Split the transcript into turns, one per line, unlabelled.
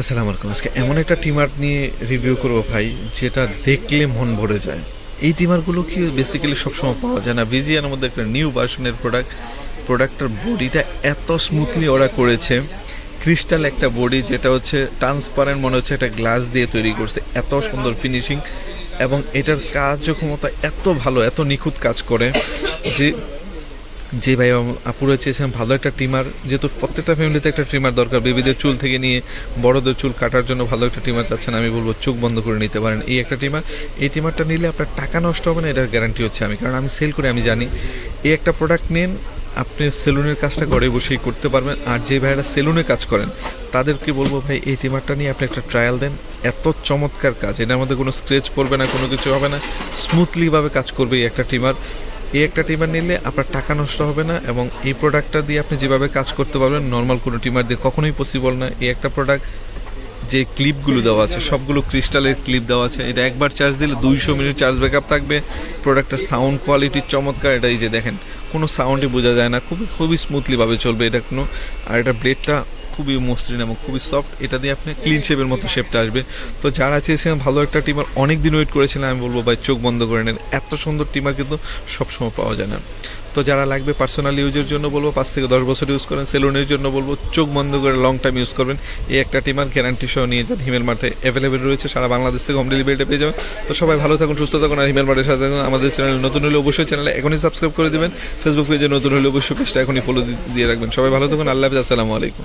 আসসালামু আলাইকুম। আজকে এমন একটা টিমার নিয়ে রিভিউ করব ভাই, যেটা দেখলে মন ভরে যায়। এই টিমারগুলো কি বেসিক্যালি সবসময় পাওয়া যায় না? ভিজিয়ার মধ্যে একটা নিউ ভার্সনের প্রোডাক্ট প্রোডাক্টের বডিটা এত স্মুথলি ওরা করেছে। ক্রিস্টাল একটা বডি যেটা হচ্ছে ট্রান্সপারেন্ট মনে হচ্ছে একটা গ্লাস দিয়ে তৈরি করছে। এত সুন্দর ফিনিশিং এবং এটার কার্যক্ষমতা এত ভালো, এত নিখুঁত কাজ করে যে যে ভাই আপুরা চেয়েছেন ভালো একটা ট্রিমার যেহেতু প্রত্যেকটা ফ্যামিলিতে একটা ট্রিমার দরকার। বেবিদের চুল থেকে নিয়ে বড়দের চুল কাটার জন্য ভালো একটা ট্রিমার চাচ্ছেন, আমি বলব চোখ বন্ধ করে নিতে পারেন। এই একটা ট্রিমার এই ট্রিমারটা নিলে আপনার টাকা নষ্ট হবে না, এটার গ্যারান্টি হচ্ছে আমি। কারণ আমি সেল করে, আমি জানি। এই একটা প্রোডাক্ট নিন, আপনি সেলুনের কাজটা ঘরে বসেই করতে পারবেন। আর যে ভাইয়েরা সেলুনে কাজ করেন, তাদেরকে বলব ভাই, এই ট্রিমারটা নিয়ে আপনি একটা ট্রায়াল দেন। এত চমৎকার কাজ। এটার মধ্যে কোনো স্ক্রেচ পড়বে না, কোনো কিছু হবে না। স্মুথলিভাবে কাজ করবে এই একটা ট্রিমার এই একটা টিমার নিলে আপনার টাকা নষ্ট হবে না এবং এই প্রোডাক্টটা দিয়ে আপনি যেভাবে কাজ করতে পারবেন নর্মাল কোনো টিমার দিয়ে কখনোই পসিবল না। এই একটা প্রোডাক্ট যে ক্লিপগুলো দেওয়া আছে, সবগুলো ক্রিস্টালের ক্লিপ দেওয়া আছে, এটা একবার চার্জ দিলে দুইশো মিনিট চার্জ ব্যাকআপ থাকবে। প্রোডাক্টের সাউন্ড কোয়ালিটি চমৎকার, এটা এই যে দেখেন, কোনো সাউন্ডই বোঝা যায় না, খুবই খুবই স্মুথলিভাবে চলবে এটা কোনো। আর এটা ব্লেডটা খুবই মসৃণ এবং খুবই সফট এটা দিয়ে আপনি ক্লিন শেপের মতো শেপটা আসবে। তো যারা চেয়েছিলেন ভালো একটা টিমার অনেক দিন ওয়েট করেছিলেন আমি বলব, ভাই, চোখ বন্ধ করে নেন। এত সুন্দর টিমার কিন্তু সবসময় পাওয়া যায় না। তো যারা লাগবে পার্সোনাল ইউজের জন্য বলব, পাঁচ থেকে দশ বছর ইউজ করেন সেলুনের জন্য বলব, চোখ বন্ধ করে লং টাইম ইউজ করবেন। এই একটা টিমার গ্যারান্টি সহ নিয়ে যান। হিমেল মার্টে অ্যাভেলেবেল রয়েছে, সারা বাংলাদেশ থেকে হোম ডেলিভারিটা পেয়ে যাবেন। তো সবাই ভালো থাকুন, সুস্থ থাকুন, আর হিমেল মার্টের সাথে থাকুন। আমাদের চ্যানেল নতুন হলে অবশ্যই চ্যানেলে এখনই সাবস্ক্রাইব করে দেবেন। ফেসবুক পেজে নতুন হলে অবশ্যই পেজটা এখনই ফলো দিয়ে রাখবেন। সবাই ভালো থাকুন, আল্লাহ হাফিজ, আসসালামু আলাইকুম।